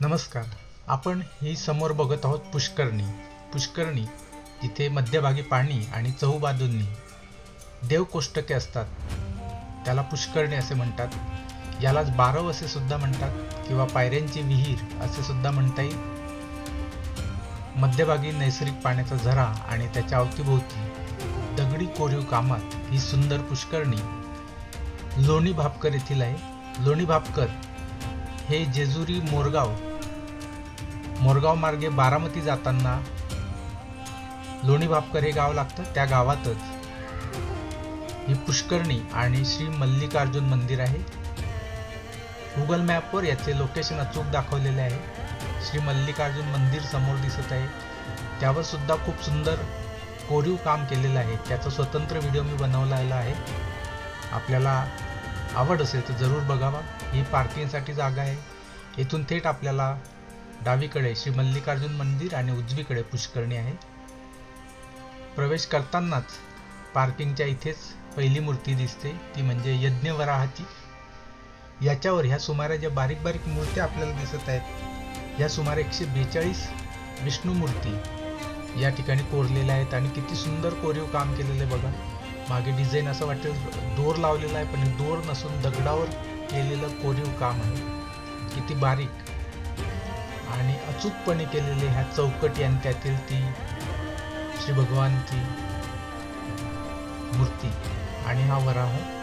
नमस्कार. आपण ही समोर बघत आहोत पुष्करणी. पुष्करणी जिथे मध्यभागी पाणी आणि चहूबाजूंनी देवकोष्टके असतात. त्याला पुष्करणी असे म्हणतात. यालाच बारव असे सुद्धा म्हणतात किंवा पायऱ्यांची विहीर असे सुद्धा म्हणता येईल. मध्यभागी नैसर्गिक पाण्याचा झरा आणि त्याच्या अवतीभोवती दगडी कोरीव कामात ही सुंदर पुष्करणी लोणी भापकर येथील आहे. लोणी भापकर हे जेजुरी मोरगाव मोरगाव मार्गे बारामती जाताना लोणी भापकर हे गाव लागतं त्या गावातच. ही पुष्करणी आणि श्री मल्लिकार्जुन मंदिर आहे. गुगल मॅपवर याचे लोकेशन अचूक दाखवलेले आहे. श्री मल्लिकार्जुन मंदिर समोर दिसत आहे. त्यावर सुद्धा खूप सुंदर कोरीव काम केलेलं आहे. त्याचा स्वतंत्र व्हिडिओ मी बनवलेला आहे. आपल्याला आवड असेल तर जरूर बघावा. ही पार्किंगसाठी जागा आहे. इथून थेट आपल्याला डावीकडे श्री मल्लिकार्जुन मंदिर आणि उजवीकडे पुष्करणी आहे. प्रवेश करतानाच पार्किंगच्या इथेच पहिली मूर्ती दिसते. ती म्हणजे यज्ञवराहाची. याच्यावर ह्या सुमारे ज्या बारीक बारीक मूर्त्या आपल्याला दिसत आहेत ह्या सुमारे एकशे बेचाळीस विष्णू मूर्ती या ठिकाणी कोरलेल्या आहेत आणि किती सुंदर कोरीव काम केलेलं आहे बघा. मागे डिझाईन असं वाटेल दोर लावलेला आहे पण दोर नसून दगडावर केलेलं कोरीव काम आहे. किती बारीक. आणि अचूकपणे केलेले ह्या चौकटी आणि त्यातील ती श्री भगवानची मूर्ती. आणि हा वराह हो.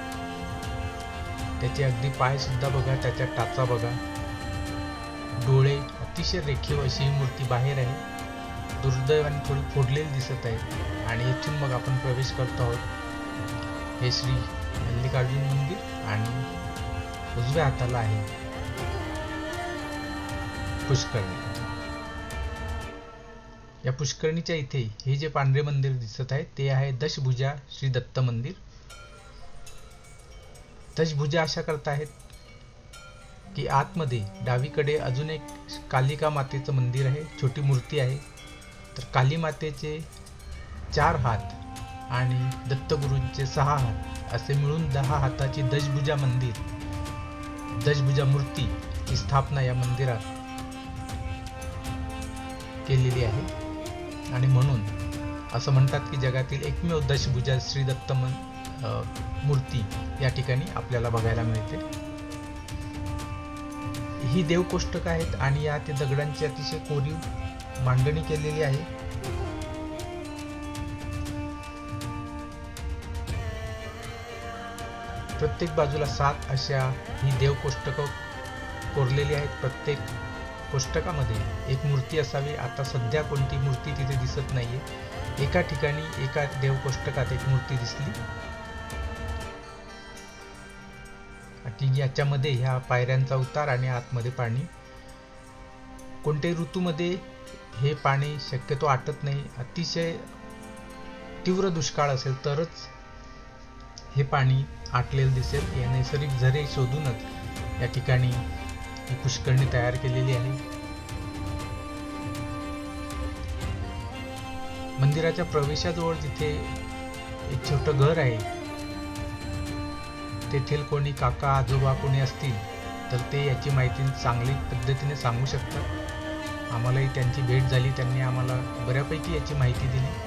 त्याचे अगदी पाय सुद्धा बघा त्याच्या टाचा बघा. डोळे अतिशय रेखीव अशी ही मूर्ती बाहेर आहे. दुर्दैवाने थोडी फोडलेली दिसत आहे. आणि इथून मग आपण प्रवेश करतो आहोत. हे श्री मल्लिकार्जुन मंदिर आणि उजव्या हाताला आहे. पुष्करणी या पुष्करणीच्या इथे हे जे पांढरे मंदिर दिसत आहे ते आहे दशभुजा श्री दत्त मंदिर. दशभुजा अशा करता आहेत की आतमध्ये डावीकडे अजून एक कालिका मातेचं मंदिर आहे छोटी मूर्ती आहे. तर काली मातेचे चार हात आणि दत्तगुरूंचे सहा हात असे मिळून दहा हाताची दशभुजा मंदिर दशभुजा मूर्ती ही स्थापना या मंदिरात केलेली आहे. आणि म्हणून असं म्हणतात की जगातील एकमेव दशभुजा श्री दत्त मन मूर्ती या ठिकाणी आपल्याला बघायला मिळते. ही देवकोष्टक आहेत आणि या ते दगडांची अतिशय कोरीव मांडणी केलेली आहे. प्रत्येक बाजूला सात अशा ही देवकोष्टकं कोरलेली आहेत. प्रत्येक कोष्टकामध्ये एक मूर्ती असावी. आता सध्या कोणती मूर्ती तिथे दिसत नाहीये. एका ठिकाणी एका देवकोष्टकात एक मूर्ती दिसली. आणि याच्यामध्ये ह्या पायऱ्यांचा उतार आणि आतमध्ये पाणी. कोणत्याही ऋतूमध्ये हे पाणी शक्यतो आटत नाही. अतिशय तीव्र दुष्काळ असेल तरच हे पाणी आटलेलं दिसेल. हे नैसर्गिक झरे शोधूनच या ठिकाणी ही पुष्कळणी तयार केलेली आहे. मंदिराच्या प्रवेशाजवळ तिथे एक छोटं घर आहे तेथील कोणी काका आजोबा कोणी असतील तर ते याची माहिती चांगली पद्धतीने सांगू शकतात. आम्हालाही त्यांची भेट झाली त्यांनी आम्हाला बऱ्यापैकी याची माहिती दिली.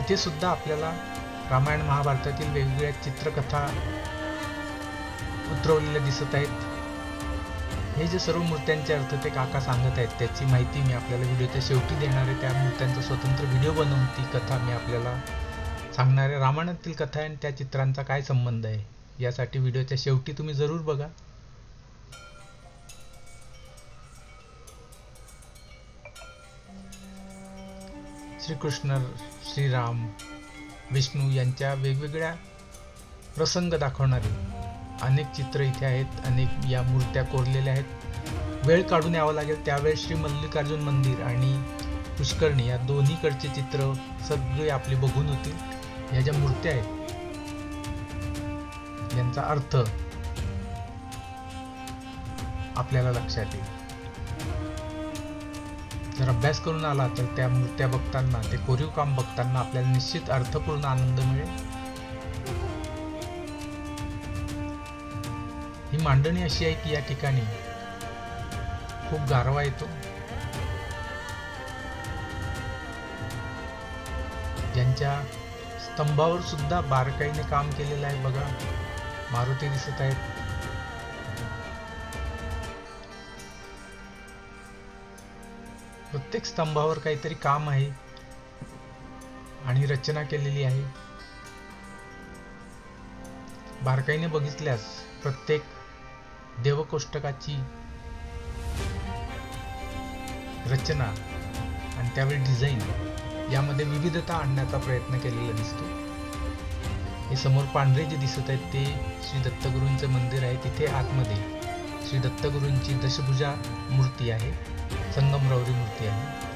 येथे सुद्धा आपल्याला रामायण महाभारतातील वेगवेगळ्या चित्रकथा उतरवलेल्या दिसत आहेत. हे जे सर्व मूर्त्यांचे अर्थ ते काका सांगत आहेत त्याची माहिती मी आपल्याला व्हिडिओच्या शेवटी देणार आहे. त्या मूर्त्यांचा स्वतंत्र व्हिडिओ बनवून ती कथा मी आपल्याला सांगणार आहे. रामायणातील कथा आणि त्या चित्रांचा काय संबंध आहे यासाठी व्हिडिओच्या शेवटी तुम्ही जरूर बघा. श्रीकृष्ण श्रीराम विष्णू यांच्या वेगवेगळ्या प्रसंग दाखवणारे अनेक चित्र इथे आहेत अनेक या मूर्त्या कोरलेल्या आहेत. वेळ काढून यावं लागेल. त्यावेळेस श्री मल्लिकार्जुन मंदिर आणि पुष्करणी या दोन्हीकडचे चित्र सगळे आपले बघून होतील. ह्या ज्या मूर्त्या आहेत यांचा अर्थ आपल्याला लक्षात येईल. जर अभ्यास करून आला तर त्या मूर्त्या बघताना ते कोरीव काम बघताना आपल्याला निश्चित अर्थपूर्ण आनंद मिळेल. ही मांडणी अशी आहे की या ठिकाणी खूप गारवा येतो. ज्यांच्या स्तंभावर सुद्धा बारकाईने काम केलेलं आहे बघा. मारुती दिसत आहेत. प्रत्येक स्तंभावर काहीतरी काम आहे आणि रचना केलेली आहे. बारकाईने बघितल्यास प्रत्येक देवकोष्टकाची रचना आणि त्यावेळी डिझाईन यामध्ये विविधता आणण्याचा प्रयत्न केलेला दिसतो. हे समोर पांढरे जे दिसत आहेत ते श्री दत्तगुरूंचं मंदिर आहे. तिथे आतमध्ये श्री दत्तगुरूंची दशभुजा मूर्ती आहे. संगमरावरी मूर्ती आहे.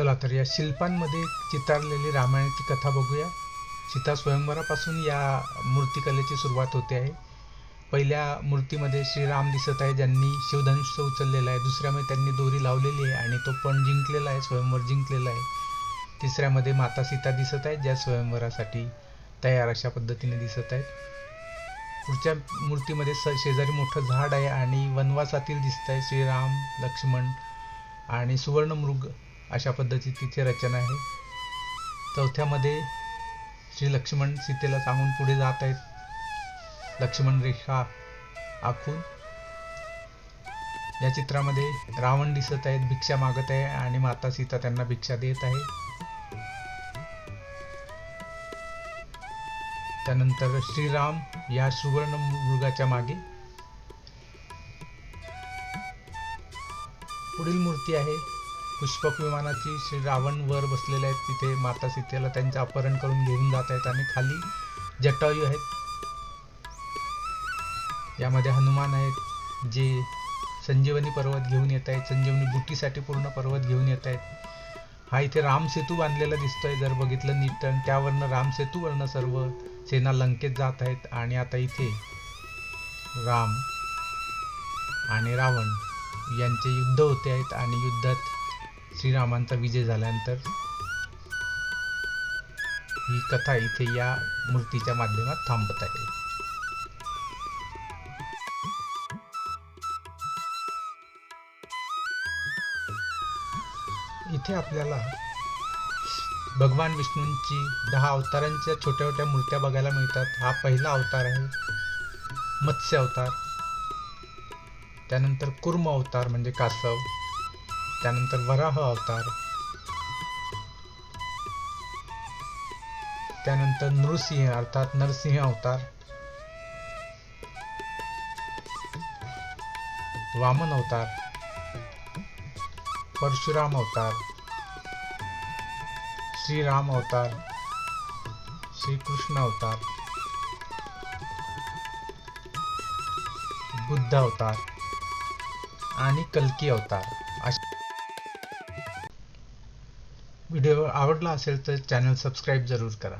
चला तर या शिल्पांमध्ये चितारलेली रामायणाची कथा बघूया. सीता स्वयंवरापासून या मूर्तिकलेची सुरुवात होते आहे. पहिल्या मूर्तीमध्ये श्रीराम दिसत आहे ज्यांनी शिवधनुष्य उचललेला आहे. दुसऱ्यामध्ये त्यांनी दोरी लावलेली आहे आणि तो पण जिंकलेला आहे स्वयंवर जिंकलेला आहे. तिसऱ्यामध्ये माता सीता दिसत आहेत ज्या स्वयंवरासाठी तयार अशा पद्धतीने दिसत आहेत. पुढच्या मूर्तीमध्ये स शेजारी मोठं झाड आहे आणि वनवासातील दिसत आहे श्रीराम लक्ष्मण आणि सुवर्णमृग. अशा पद्धती तिथे रचना आहे. चौथ्यामध्ये श्री लक्ष्मण सीतेला सांगून पुढे जात आहेत. लक्ष्मण रेखा आखून. या चित्रामध्ये रावण दिसत आहेत भिक्षा मागत आहे आणि माता सीता त्यांना भिक्षा देत आहे. त्यानंतर श्रीराम या सुवर्ण मृगाच्या मागे. पुढील मूर्ती आहे. पुष्पक विमानाची श्री रावण वर बसलेले आहेत. तिथे माता सीतेला त्यांचं अपहरण करून घेऊन जात आहेत आणि खाली जटायू आहेत. यामध्ये हनुमान आहेत जे संजीवनी पर्वत घेऊन येत आहेत. संजीवनी बुटीसाठी पूर्ण पर्वत घेऊन येत आहेत. हा इथे रामसेतू बांधलेला दिसतोय. जर बघितलं नीट तर त्यावरनं रामसेतूवरनं सर्व सेना लंकेत जात आहेत आणि आता इथे राम आणि रावण यांचे युद्ध होते आहेत आणि युद्धात श्रीरामांचा विजय झाल्यानंतर ही कथा इथे या मूर्तीच्या माध्यमात थांबत आहे. इथे आपल्याला भगवान विष्णूंची दहा अवतारांच्या छोट्या छोट्या मूर्त्या बघायला मिळतात. हा पहिला अवतार आहे मत्स्य अवतार. त्यानंतर कुर्म अवतार म्हणजे कासव. त्यानंतर वराह अवतार. त्यानंतर नृसिंह, अर्थात नरसिंह अवतार. वामन अवतार. परशुराम अवतार. श्रीराम अवतार. श्रीकृष्ण अवतार. बुद्ध अवतार. आणि कल्की अवतार. व्हिडिओ आवडला असेल तर चॅनल सबस्क्राईब जरूर करा.